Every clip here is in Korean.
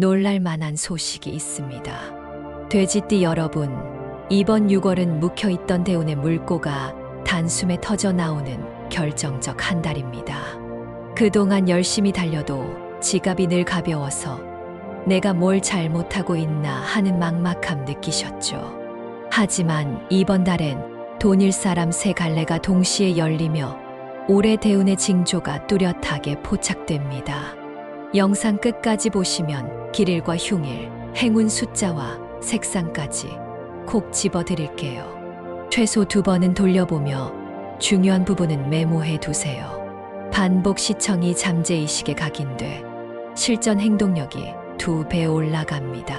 놀랄 만한 소식이 있습니다. 돼지띠 여러분, 이번 6월은 묵혀있던 대운의 물고가 단숨에 터져 나오는 결정적 한 달입니다. 그동안 열심히 달려도 지갑이 늘 가벼워서 내가 뭘 잘못하고 있나 하는 막막함 느끼셨죠. 하지만 이번 달엔 돈일 사람 세 갈래가 동시에 열리며 올해 대운의 징조가 뚜렷하게 포착됩니다. 영상 끝까지 보시면 길일과 흉일, 행운 숫자와 색상까지 콕 집어 드릴게요. 최소 두 번은 돌려보며 중요한 부분은 메모해 두세요. 반복 시청이 잠재의식에 각인돼 실전 행동력이 두 배 올라갑니다.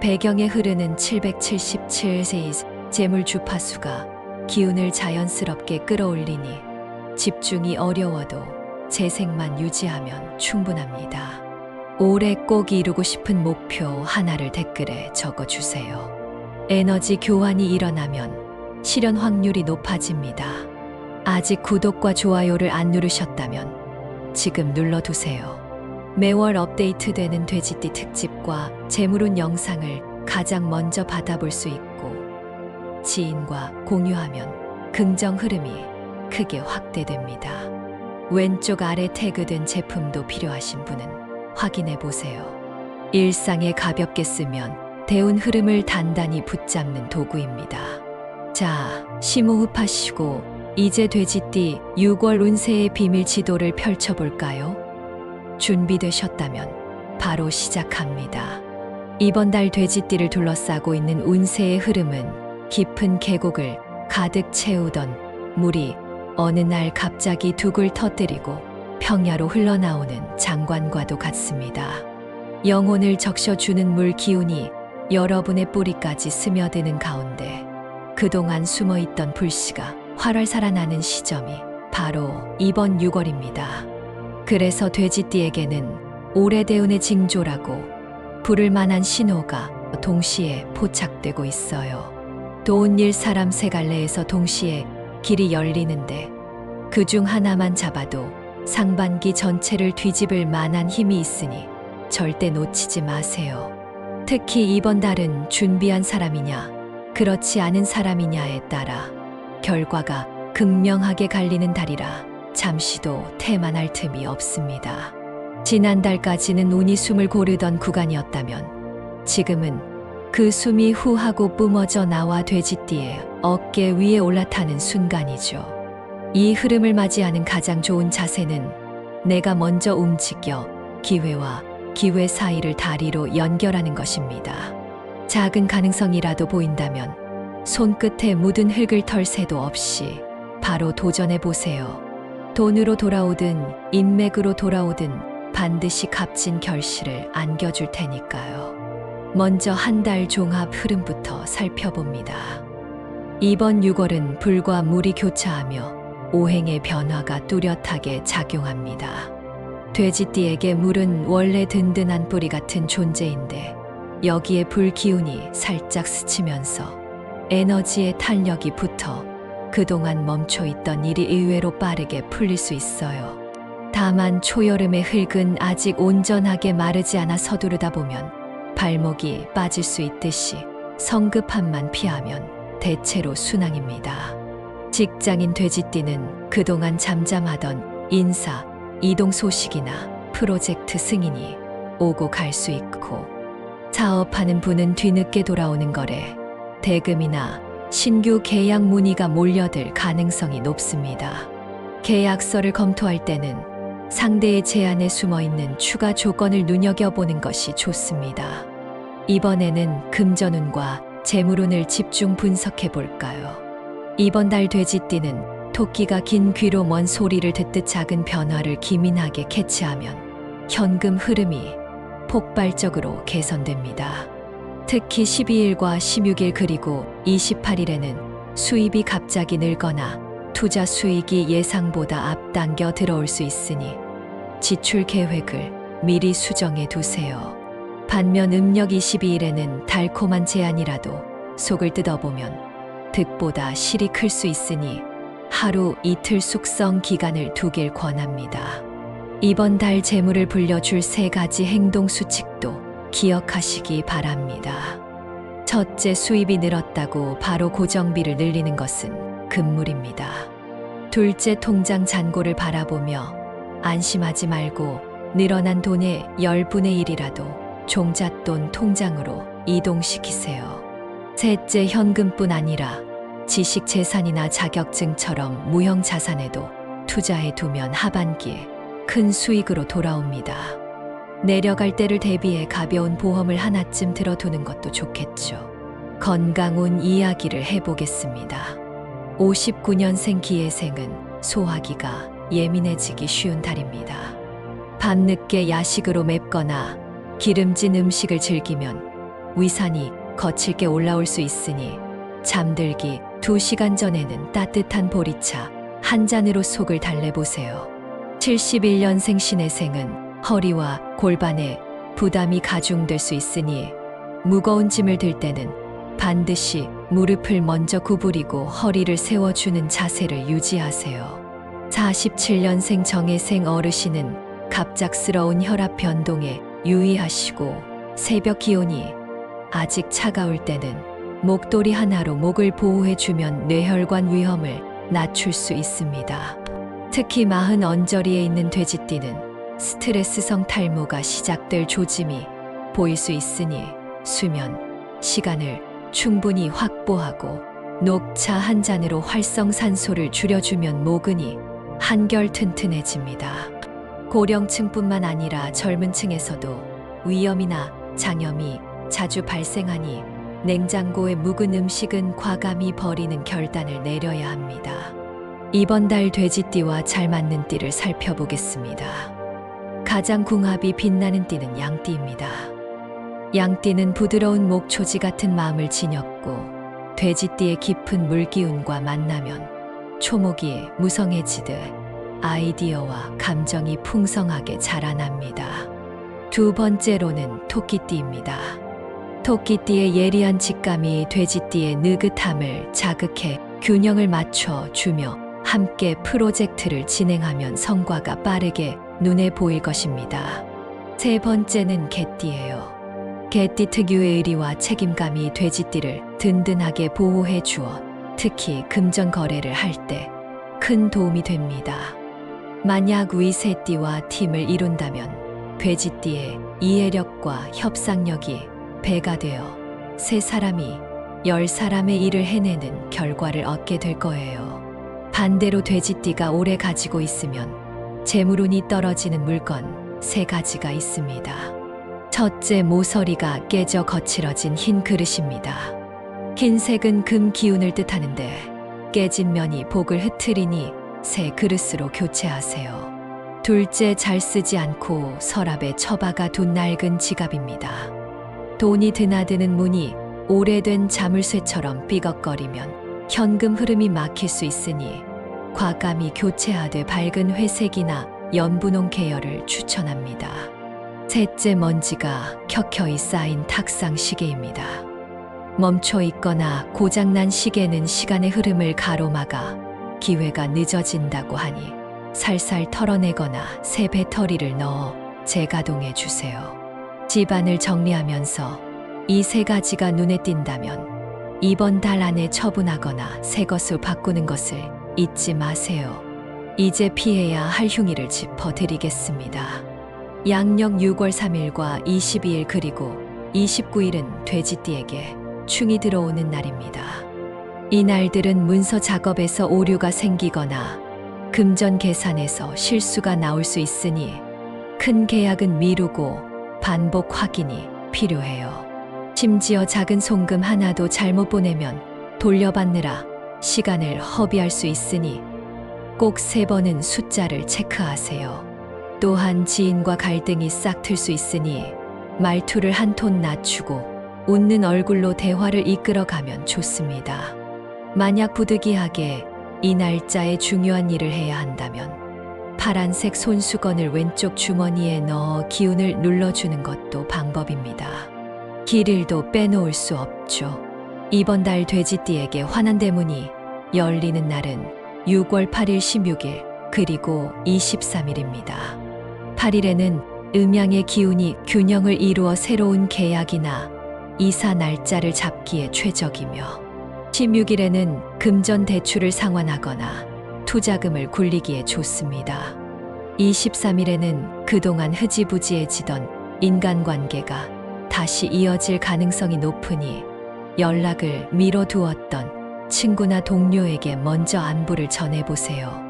배경에 흐르는 777세이 재물 주파수가 기운을 자연스럽게 끌어올리니 집중이 어려워도 재생만 유지하면 충분합니다. 올해 꼭 이루고 싶은 목표 하나를 댓글에 적어주세요. 에너지 교환이 일어나면 실현 확률이 높아집니다. 아직 구독과 좋아요를 안 누르셨다면 지금 눌러두세요. 매월 업데이트되는 돼지띠 특집과 재물운 영상을 가장 먼저 받아볼 수 있고 지인과 공유하면 긍정 흐름이 크게 확대됩니다. 왼쪽 아래 태그된 제품도 필요하신 분은 확인해 보세요. 일상에 가볍게 쓰면 대운 흐름을 단단히 붙잡는 도구입니다. 자, 심호흡하시고 이제 돼지띠 6월 운세의 비밀 지도를 펼쳐볼까요? 준비되셨다면 바로 시작합니다. 이번 달 돼지띠를 둘러싸고 있는 운세의 흐름은 깊은 계곡을 가득 채우던 물이 어느 날 갑자기 둑을 터뜨리고 평야로 흘러나오는 장관과도 같습니다. 영혼을 적셔주는 물 기운이 여러분의 뿌리까지 스며드는 가운데 그동안 숨어있던 불씨가 활활 살아나는 시점이 바로 이번 6월입니다. 그래서 돼지띠에게는 오래대운의 징조라고 부를 만한 신호가 동시에 포착되고 있어요. 도운 일 사람 세 갈래에서 동시에 길이 열리는데 그 중 하나만 잡아도 상반기 전체를 뒤집을 만한 힘이 있으니 절대 놓치지 마세요. 특히 이번 달은 준비한 사람이냐, 그렇지 않은 사람이냐에 따라 결과가 극명하게 갈리는 달이라 잠시도 태만할 틈이 없습니다. 지난달까지는 운이 숨을 고르던 구간이었다면 지금은 그 숨이 후하고 뿜어져 나와 돼지띠에 어깨 위에 올라타는 순간이죠. 이 흐름을 맞이하는 가장 좋은 자세는 내가 먼저 움직여 기회와 기회 사이를 다리로 연결하는 것입니다. 작은 가능성이라도 보인다면 손끝에 묻은 흙을 털 새도 없이 바로 도전해 보세요. 돈으로 돌아오든 인맥으로 돌아오든 반드시 값진 결실을 안겨줄 테니까요. 먼저 한 달 종합 흐름부터 살펴봅니다. 이번 6월은 불과 물이 교차하며 오행의 변화가 뚜렷하게 작용합니다. 돼지띠에게 물은 원래 든든한 뿌리 같은 존재인데 여기에 불 기운이 살짝 스치면서 에너지의 탄력이 붙어 그동안 멈춰 있던 일이 의외로 빠르게 풀릴 수 있어요. 다만 초여름의 흙은 아직 온전하게 마르지 않아 서두르다 보면 발목이 빠질 수 있듯이 성급함만 피하면 대체로 순항입니다. 직장인 돼지띠는 그동안 잠잠하던 인사, 이동 소식이나 프로젝트 승인이 오고 갈 수 있고 사업하는 분은 뒤늦게 돌아오는 거래 대금이나 신규 계약 문의가 몰려들 가능성이 높습니다. 계약서를 검토할 때는 상대의 제안에 숨어 있는 추가 조건을 눈여겨보는 것이 좋습니다. 이번에는 금전운과 재물운을 집중 분석해 볼까요? 이번 달 돼지띠는 토끼가 긴 귀로 먼 소리를 듣듯 작은 변화를 기민하게 캐치하면 현금 흐름이 폭발적으로 개선됩니다. 특히 12일과 16일 그리고 28일에는 수입이 갑자기 늘거나 투자 수익이 예상보다 앞당겨 들어올 수 있으니 지출 계획을 미리 수정해 두세요. 반면 음력 22일에는 달콤한 제안이라도 속을 뜯어보면 득보다 실이 클 수 있으니 하루 이틀 숙성 기간을 두길 권합니다. 이번 달 재물을 불려줄 세 가지 행동 수칙도 기억하시기 바랍니다. 첫째 수입이 늘었다고 바로 고정비를 늘리는 것은 금물입니다. 둘째 통장 잔고를 바라보며 안심하지 말고 늘어난 돈의 10분의 1이라도 종잣돈 통장으로 이동시키세요. 셋째 현금뿐 아니라 지식 재산이나 자격증처럼 무형 자산에도 투자해 두면 하반기에 큰 수익으로 돌아옵니다. 내려갈 때를 대비해 가벼운 보험을 하나쯤 들어두는 것도 좋겠죠. 건강 운 이야기를 해보겠습니다. 59년생 기예생은 소화기가 예민해지기 쉬운 달입니다. 밤늦게 야식으로 맵거나 기름진 음식을 즐기면 위산이 거칠게 올라올 수 있으니 잠들기 2시간 전에는 따뜻한 보리차 한 잔으로 속을 달래보세요. 71년생 신혜생은 허리와 골반에 부담이 가중될 수 있으니 무거운 짐을 들 때는 반드시 무릎을 먼저 구부리고 허리를 세워주는 자세를 유지하세요. 47년생 정혜생 어르신은 갑작스러운 혈압 변동에 유의하시고 새벽 기온이 아직 차가울 때는 목도리 하나로 목을 보호해주면 뇌혈관 위험을 낮출 수 있습니다. 특히 마흔 언저리에 있는 돼지띠는 스트레스성 탈모가 시작될 조짐이 보일 수 있으니 수면 시간을 충분히 확보하고 녹차 한 잔으로 활성산소를 줄여주면 모근이 한결 튼튼해집니다. 고령층뿐만 아니라 젊은 층에서도 위염이나 장염이 자주 발생하니 냉장고에 묵은 음식은 과감히 버리는 결단을 내려야 합니다. 이번 달 돼지띠와 잘 맞는 띠를 살펴보겠습니다. 가장 궁합이 빛나는 띠는 양띠입니다. 양띠는 부드러운 목초지 같은 마음을 지녔고 돼지띠의 깊은 물기운과 만나면 초목이 무성해지듯 아이디어와 감정이 풍성하게 자라납니다. 두 번째로는 토끼띠입니다. 토끼띠의 예리한 직감이 돼지띠의 느긋함을 자극해 균형을 맞춰 주며 함께 프로젝트를 진행하면 성과가 빠르게 눈에 보일 것입니다. 세 번째는 개띠예요. 개띠 특유의 의리와 책임감이 돼지띠를 든든하게 보호해 주어 특히 금전 거래를 할 때 큰 도움이 됩니다. 만약 위세띠와 팀을 이룬다면 돼지띠의 이해력과 협상력이 배가 되어 세 사람이 열 사람의 일을 해내는 결과를 얻게 될 거예요. 반대로 돼지띠가 오래 가지고 있으면 재물운이 떨어지는 물건 세 가지가 있습니다. 첫째 모서리가 깨져 거칠어진 흰 그릇입니다. 흰색은 금 기운을 뜻하는데 깨진 면이 복을 흐트리니 새 그릇으로 교체하세요. 둘째 잘 쓰지 않고 서랍에 처박아 둔 낡은 지갑입니다. 돈이 드나드는 문이 오래된 자물쇠처럼 삐걱거리면 현금 흐름이 막힐 수 있으니 과감히 교체하되 밝은 회색이나 연분홍 계열을 추천합니다. 셋째 먼지가 켜켜이 쌓인 탁상 시계입니다. 멈춰 있거나 고장난 시계는 시간의 흐름을 가로막아 기회가 늦어진다고 하니 살살 털어내거나 새 배터리를 넣어 재가동해 주세요. 집안을 정리하면서 이 세 가지가 눈에 띈다면 이번 달 안에 처분하거나 새 것을 바꾸는 것을 잊지 마세요. 이제 피해야 할 흉의를 짚어드리겠습니다. 양력 6월 3일과 22일 그리고 29일은 돼지띠에게 충이 들어오는 날입니다. 이 날들은 문서 작업에서 오류가 생기거나 금전 계산에서 실수가 나올 수 있으니 큰 계약은 미루고 반복 확인이 필요해요. 심지어 작은 송금 하나도 잘못 보내면 돌려받느라 시간을 허비할 수 있으니 꼭 세 번은 숫자를 체크하세요. 또한 지인과 갈등이 싹틀 수 있으니 말투를 한 톤 낮추고 웃는 얼굴로 대화를 이끌어가면 좋습니다. 만약 부득이하게 이 날짜에 중요한 일을 해야 한다면 파란색 손수건을 왼쪽 주머니에 넣어 기운을 눌러주는 것도 방법입니다. 길일도 빼놓을 수 없죠. 이번 달 돼지띠에게 환한 대문이 열리는 날은 6월 8일 16일 그리고 23일입니다. 8일에는 음양의 기운이 균형을 이루어 새로운 계약이나 이사 날짜를 잡기에 최적이며 16일에는 금전 대출을 상환하거나 투자금을 굴리기에 좋습니다. 23일에는 그동안 흐지부지해지던 인간관계가 다시 이어질 가능성이 높으니 연락을 미뤄두었던 친구나 동료에게 먼저 안부를 전해보세요.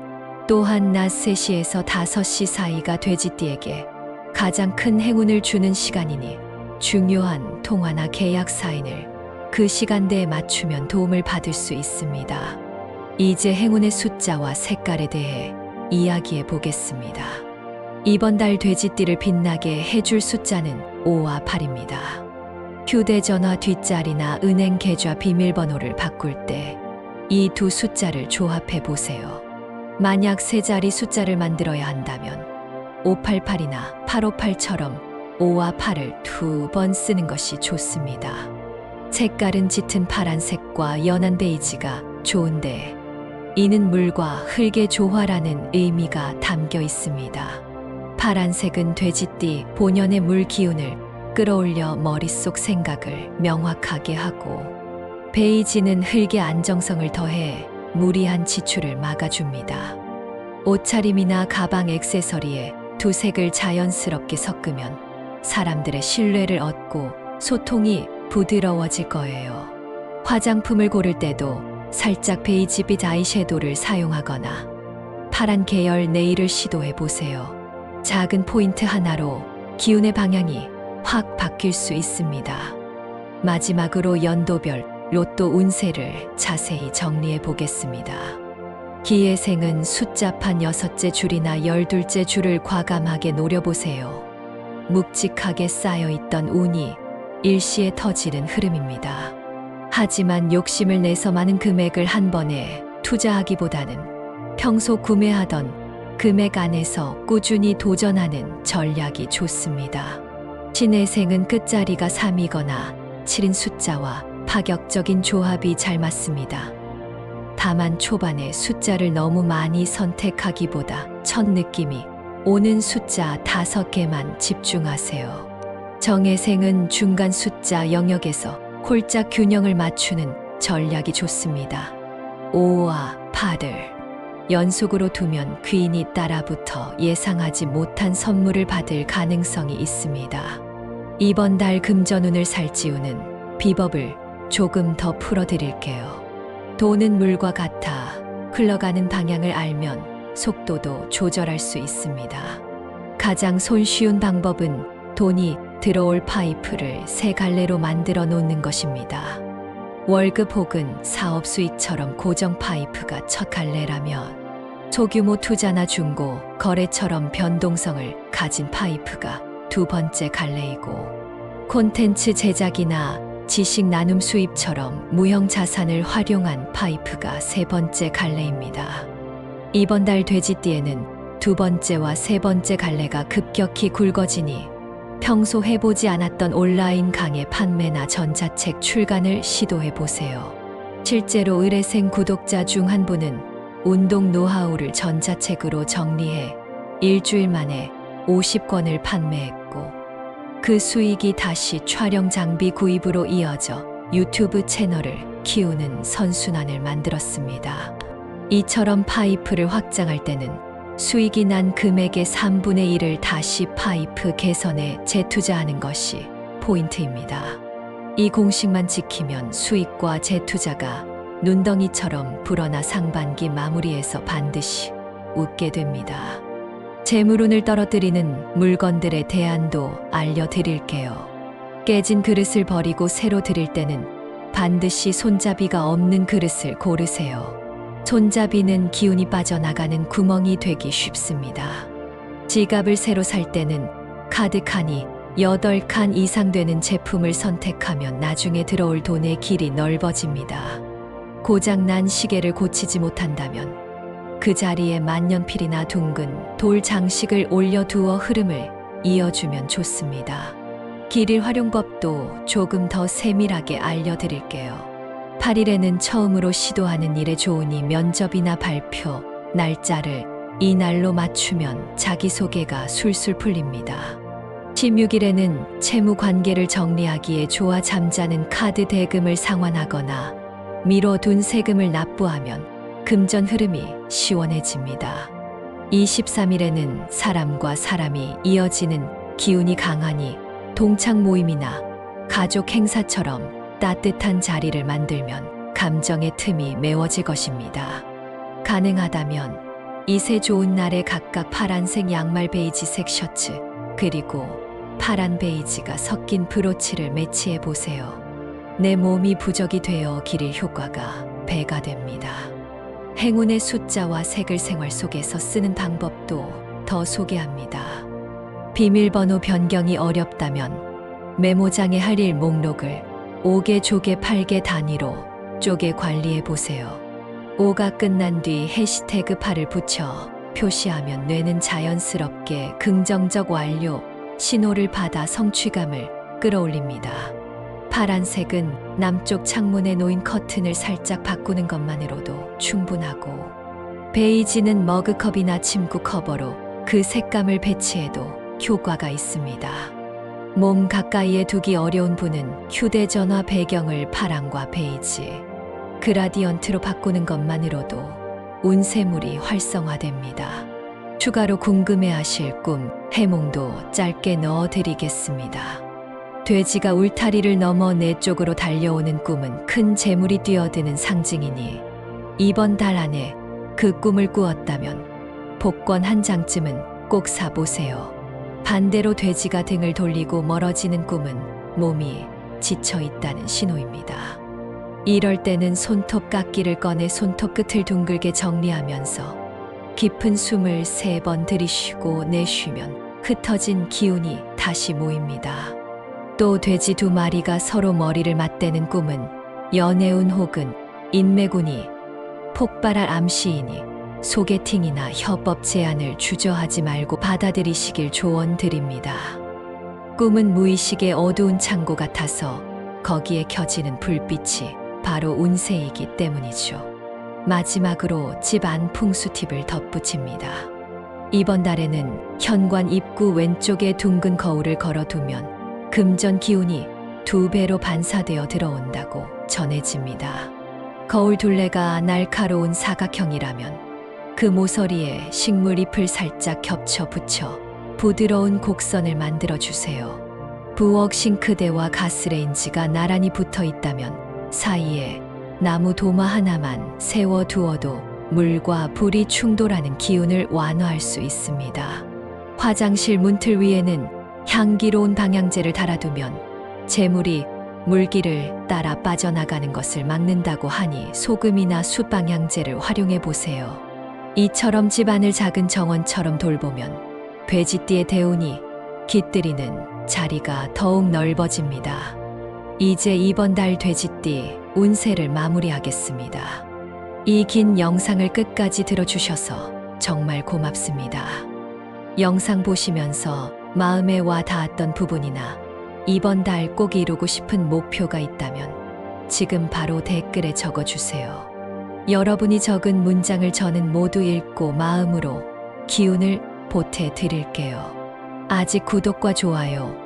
또한 낮 3시에서 5시 사이가 돼지띠에게 가장 큰 행운을 주는 시간이니 중요한 통화나 계약 사인을 그 시간대에 맞추면 도움을 받을 수 있습니다. 이제 행운의 숫자와 색깔에 대해 이야기해 보겠습니다. 이번 달 돼지띠를 빛나게 해줄 숫자는 5와 8입니다. 휴대전화 뒷자리나 은행 계좌 비밀번호를 바꿀 때 이 두 숫자를 조합해 보세요. 만약 세 자리 숫자를 만들어야 한다면 588이나 858처럼 5와 8을 두 번 쓰는 것이 좋습니다. 색깔은 짙은 파란색과 연한 베이지가 좋은데 이는 물과 흙의 조화라는 의미가 담겨 있습니다. 파란색은 돼지띠 본연의 물 기운을 끌어올려 머릿속 생각을 명확하게 하고 베이지는 흙의 안정성을 더해 무리한 지출을 막아줍니다. 옷차림이나 가방 액세서리에 두 색을 자연스럽게 섞으면 사람들의 신뢰를 얻고 소통이 부드러워질 거예요. 화장품을 고를 때도 살짝 베이지빛 아이섀도를 사용하거나 파란 계열 네일을 시도해 보세요. 작은 포인트 하나로 기운의 방향이 확 바뀔 수 있습니다. 마지막으로 연도별 로또 운세를 자세히 정리해 보겠습니다. 기회생은 숫자판 여섯째 줄이나 열둘째 줄을 과감하게 노려보세요. 묵직하게 쌓여있던 운이 일시에 터지는 흐름입니다. 하지만 욕심을 내서 많은 금액을 한 번에 투자하기보다는 평소 구매하던 금액 안에서 꾸준히 도전하는 전략이 좋습니다. 신의 생은 끝자리가 3이거나 7인 숫자와 파격적인 조합이 잘 맞습니다. 다만 초반에 숫자를 너무 많이 선택하기보다 첫 느낌이 오는 숫자 다섯 개만 집중하세요. 정혜생은 중간 숫자 영역에서 홀짝 균형을 맞추는 전략이 좋습니다. 5와 8을 연속으로 두면 귀인이 따라붙어 예상하지 못한 선물을 받을 가능성이 있습니다. 이번 달 금전운을 살찌우는 비법을 조금 더 풀어드릴게요. 돈은 물과 같아 흘러가는 방향을 알면 속도도 조절할 수 있습니다. 가장 손쉬운 방법은 돈이 들어올 파이프를 세 갈래로 만들어 놓는 것입니다. 월급 혹은 사업 수익처럼 고정 파이프가 첫 갈래라면 소규모 투자나 중고 거래처럼 변동성을 가진 파이프가 두 번째 갈래이고 콘텐츠 제작이나 지식 나눔 수입처럼 무형 자산을 활용한 파이프가 세 번째 갈래입니다. 이번 달 돼지띠에는 두 번째와 세 번째 갈래가 급격히 굵어지니 평소 해보지 않았던 온라인 강의 판매나 전자책 출간을 시도해 보세요. 실제로 의뢰생 구독자 중 한 분은 운동 노하우를 전자책으로 정리해 일주일 만에 50권을 판매했고 그 수익이 다시 촬영 장비 구입으로 이어져 유튜브 채널을 키우는 선순환을 만들었습니다. 이처럼 파이프를 확장할 때는 수익이 난 금액의 3분의 1을 다시 파이프 개선에 재투자하는 것이 포인트입니다. 이 공식만 지키면 수익과 재투자가 눈덩이처럼 불어나 상반기 마무리에서 반드시 웃게 됩니다. 재물운을 떨어뜨리는 물건들의 대안도 알려드릴게요. 깨진 그릇을 버리고 새로 드릴 때는 반드시 손잡이가 없는 그릇을 고르세요. 손잡이는 기운이 빠져나가는 구멍이 되기 쉽습니다. 지갑을 새로 살 때는 카드 칸이 8칸 이상 되는 제품을 선택하면 나중에 들어올 돈의 길이 넓어집니다. 고장난 시계를 고치지 못한다면 그 자리에 만년필이나 둥근 돌 장식을 올려두어 흐름을 이어주면 좋습니다. 길일 활용법도 조금 더 세밀하게 알려드릴게요. 8일에는 처음으로 시도하는 일에 좋으니 면접이나 발표, 날짜를 이 날로 맞추면 자기소개가 술술 풀립니다. 16일에는 채무 관계를 정리하기에 좋아 잠자는 카드 대금을 상환하거나 미뤄둔 세금을 납부하면 금전 흐름이 시원해집니다. 23일에는 사람과 사람이 이어지는 기운이 강하니 동창 모임이나 가족 행사처럼 따뜻한 자리를 만들면 감정의 틈이 메워질 것입니다. 가능하다면 이세 좋은 날에 각각 파란색 양말 베이지색 셔츠 그리고 파란 베이지가 섞인 브로치를 매치해 보세요. 내 몸이 부적이 되어 기릴 효과가 배가 됩니다. 행운의 숫자와 색을 생활 속에서 쓰는 방법도 더 소개합니다. 비밀번호 변경이 어렵다면 메모장에 할 일 목록을 5개 조개 8개 단위로 쪼개 관리해 보세요. 5가 끝난 뒤 해시태그 8을 붙여 표시하면 뇌는 자연스럽게 긍정적 완료 신호를 받아 성취감을 끌어올립니다. 파란색은 남쪽 창문에 놓인 커튼을 살짝 바꾸는 것만으로도 충분하고 베이지는 머그컵이나 침구 커버로 그 색감을 배치해도 효과가 있습니다. 몸 가까이에 두기 어려운 분은 휴대전화 배경을 파랑과 베이지, 그라디언트로 바꾸는 것만으로도 운세물이 활성화됩니다. 추가로 궁금해하실 꿈, 해몽도 짧게 넣어드리겠습니다. 돼지가 울타리를 넘어 내 쪽으로 달려오는 꿈은 큰 재물이 뛰어드는 상징이니 이번 달 안에 그 꿈을 꾸었다면 복권 한 장쯤은 꼭 사보세요. 반대로 돼지가 등을 돌리고 멀어지는 꿈은 몸이 지쳐 있다는 신호입니다. 이럴 때는 손톱 깎기를 꺼내 손톱 끝을 둥글게 정리하면서 깊은 숨을 세 번 들이쉬고 내쉬면 흩어진 기운이 다시 모입니다. 또 돼지 두 마리가 서로 머리를 맞대는 꿈은 연애운 혹은 인매군이 폭발할 암시이니 소개팅이나 협업 제안을 주저하지 말고 받아들이시길 조언드립니다. 꿈은 무의식의 어두운 창고 같아서 거기에 켜지는 불빛이 바로 운세이기 때문이죠. 마지막으로 집 안 풍수 팁을 덧붙입니다. 이번 달에는 현관 입구 왼쪽에 둥근 거울을 걸어두면 금전 기운이 두 배로 반사되어 들어온다고 전해집니다. 거울 둘레가 날카로운 사각형이라면 그 모서리에 식물 잎을 살짝 겹쳐 붙여 부드러운 곡선을 만들어 주세요. 부엌 싱크대와 가스레인지가 나란히 붙어 있다면 사이에 나무 도마 하나만 세워 두어도 물과 불이 충돌하는 기운을 완화할 수 있습니다. 화장실 문틀 위에는 향기로운 방향제를 달아두면 재물이 물기를 따라 빠져나가는 것을 막는다고 하니 소금이나 숯방향제를 활용해 보세요. 이처럼 집안을 작은 정원처럼 돌보면 돼지띠의 대운이 깃들이는 자리가 더욱 넓어집니다. 이제 이번 달 돼지띠 운세를 마무리하겠습니다. 이 긴 영상을 끝까지 들어주셔서 정말 고맙습니다. 영상 보시면서 마음에 와 닿았던 부분이나 이번 달 꼭 이루고 싶은 목표가 있다면 지금 바로 댓글에 적어주세요. 여러분이 적은 문장을 저는 모두 읽고 마음으로 기운을 보태 드릴게요. 아직 구독과 좋아요,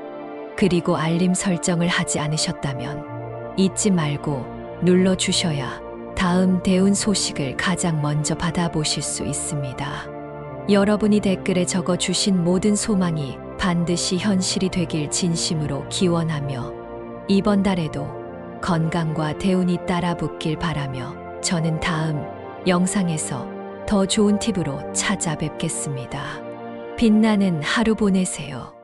그리고 알림 설정을 하지 않으셨다면 잊지 말고 눌러주셔야 다음 대운 소식을 가장 먼저 받아보실 수 있습니다. 여러분이 댓글에 적어주신 모든 소망이 반드시 현실이 되길 진심으로 기원하며 이번 달에도 건강과 대운이 따라 붙길 바라며 저는 다음 영상에서 더 좋은 팁으로 찾아뵙겠습니다. 빛나는 하루 보내세요.